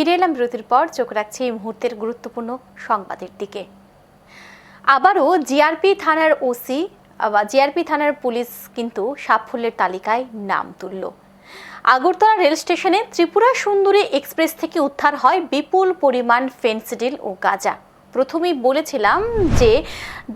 ফিরে এলাম বিরতির পর, চোখ রাখছি এই মুহূর্তের গুরুত্বপূর্ণ সংবাদের দিকে। আবারও জিআরপি থানার ওসি বা জিআরপি থানার পুলিশ কিন্তু সাফল্যের তালিকায় নাম তুলল। আগরতলা রেল স্টেশনে ত্রিপুরা সুন্দরী এক্সপ্রেস থেকে উদ্ধার হয় বিপুল পরিমাণ ফেন্সিডিল ও গাঁজা। প্রথমেই বলেছিলাম যে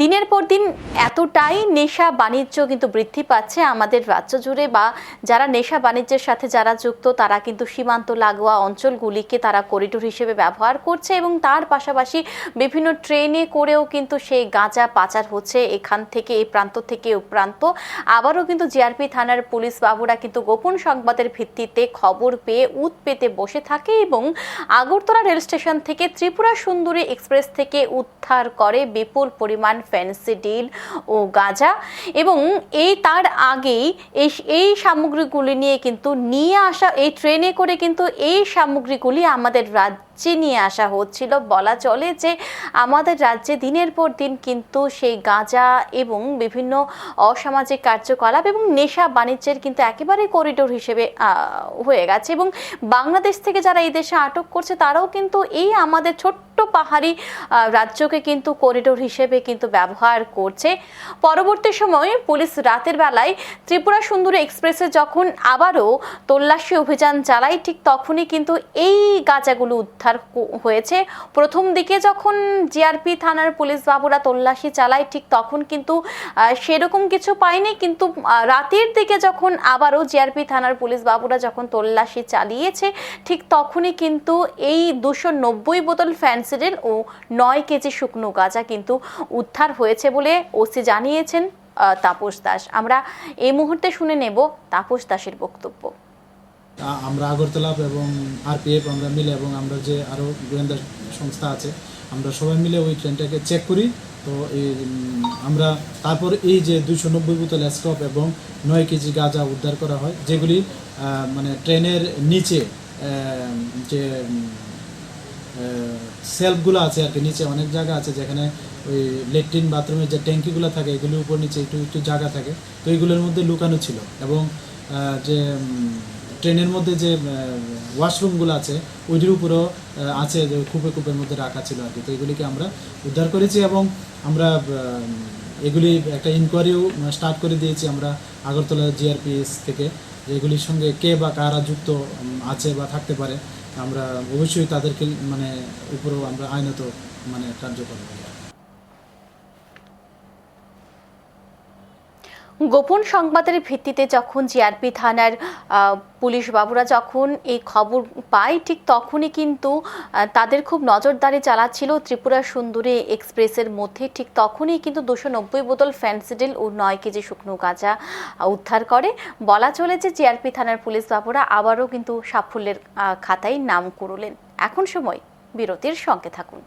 দিনের পর দিন এতটাই নেশা বাণিজ্য কিন্তু বৃদ্ধি পাচ্ছে আমাদের রাজ্য জুড়ে বা যারা নেশা বাণিজ্যের সাথে যারা যুক্ত, তারা কিন্তু সীমান্ত লাগোয়া অঞ্চলগুলিকে তারা করিডোর হিসেবে ব্যবহার করছে এবং তার পাশাপাশি বিভিন্ন ট্রেনে করেও কিন্তু সেই গাঁজা পাচার হচ্ছে এখান থেকে, এই প্রান্ত থেকে ও প্রান্ত। আবারও কিন্তু জিআরপি থানার পুলিশ বাবুরা কিন্তু গোপন সংবাদের ভিত্তিতে খবর পেয়ে উত পেতে বসে থাকে এবং আগরতলা রেল স্টেশন থেকে ত্রিপুরা সুন্দরী এক্সপ্রেস থেকে উদ্ধার করে বিপুল পরিমাণ ফ্যান্সি ডিল ও গাঁজা এবং এই তার আগেই এই এই সামগ্রীগুলি নিয়ে কিন্তু নিয়ে আসা, এই ট্রেনে করে কিন্তু এই সামগ্রীগুলি আমাদের রাজ্যে নিয়ে আসা হচ্ছিল। বলা চলে যে আমাদের রাজ্যে দিনের পর দিন কিন্তু সেই গাঁজা এবং বিভিন্ন অসামাজিক কার্যকলাপ এবং নেশা বাণিজ্যের কিন্তু একেবারে করিডোর হিসেবে হয়ে গেছে এবং বাংলাদেশ থেকে যারা এই দেশে আটক করছে তারাও কিন্তু এই আমাদের ছোট্ট পাহাড়ি রাজ্যকে কিন্তু করিডোর হিসেবে কিন্তু ব্যবহার করছে। পরবর্তী সময়ে পুলিশ রাতের বেলায় ত্রিপুরা সুন্দরী এক্সপ্রেসে যখন আবারও তল্লাশি অভিযান চালায়, ঠিক তখনই কিন্তু এই গাঁজাগুলো উদ্ধার হয়েছে। প্রথম দিকে যখন জিআরপি থানার পুলিশ বাবুরা তল্লাশি চালায়, ঠিক তখন কিন্তু সেরকম কিছু পায়নি। কিন্তু রাতের দিকে যখন আবারও জিআরপি থানার পুলিশ বাবুরা যখন তল্লাশি চালিয়েছে, ঠিক তখনই কিন্তু এই দুশো নব্বই বোতল ফ্যান্সিডিল ও নয় কেজি শুকনো গাঁজা কিন্তু উদ্ধার হয়েছে বলে ওসি জানিয়েছেন তাপস দাস। আমরা এই মুহূর্তে শুনে নেব তাপস দাসের বক্তব্য। আমরা আগরতলা এবং আরপিএফ, আমরা মিলে এবং আমরা যে আরও গোয়েন্দা সংস্থা আছে, আমরা সবাই মিলে ওই ট্রেনটাকে চেক করি। তো এই আমরা তারপর এই যে দুশো নব্বই বোতল স্টপ এবং নয় কেজি গাঁজা উদ্ধার করা হয়, যেগুলি মানে ট্রেনের নিচে যে সেলফগুলো আছে আর কি, নিচে অনেক জায়গা আছে যেখানে ওই লেট্রিন বাথরুমের যে ট্যাঙ্কিগুলো থাকে, এগুলির উপর নিচে একটু একটু জায়গা থাকে। তো এইগুলোর মধ্যে লুকানো ছিল এবং যে ট্রেনের মধ্যে যে ওয়াশরুমগুলো আছে, ওইটির উপরেও আছে যে কূপে কূপের মধ্যে রাখা ছিল আর কি। তো এগুলিকে আমরা উদ্ধার করেছি এবং আমরা এগুলি একটা ইনকোয়ারিও স্টার্ট করে দিয়েছি আমরা আগরতলা জিআরপিএস থেকে যে এগুলির সঙ্গে কে বা কারা যুক্ত আছে বা থাকতে পারে। আমরা অবশ্যই তাদেরকে মানে উপরেও আমরা আইনত মানে কার্যকর করি গোপন সংবাদের ভিত্তিতে যখন জিআরপি থানার পুলিশ বাবুরা যখন এই খবর পায়, ঠিক তখনই কিন্তু তাদের খুব নজরদারি চালাচ্ছিল ত্রিপুরা সুন্দরী এক্সপ্রেসের মধ্যে। ঠিক তখনই কিন্তু দুশো নব্বই বোতল ফ্যান্সিডিল ও নয় কেজি শুকনো গাঁজা উদ্ধার করে। বলা চলে যে জিআরপি থানার পুলিশ বাবুরা আবারও কিন্তু সাফল্যের খাতায় নাম করলেন এখন সময় বিরতির সঙ্গে থাকুন।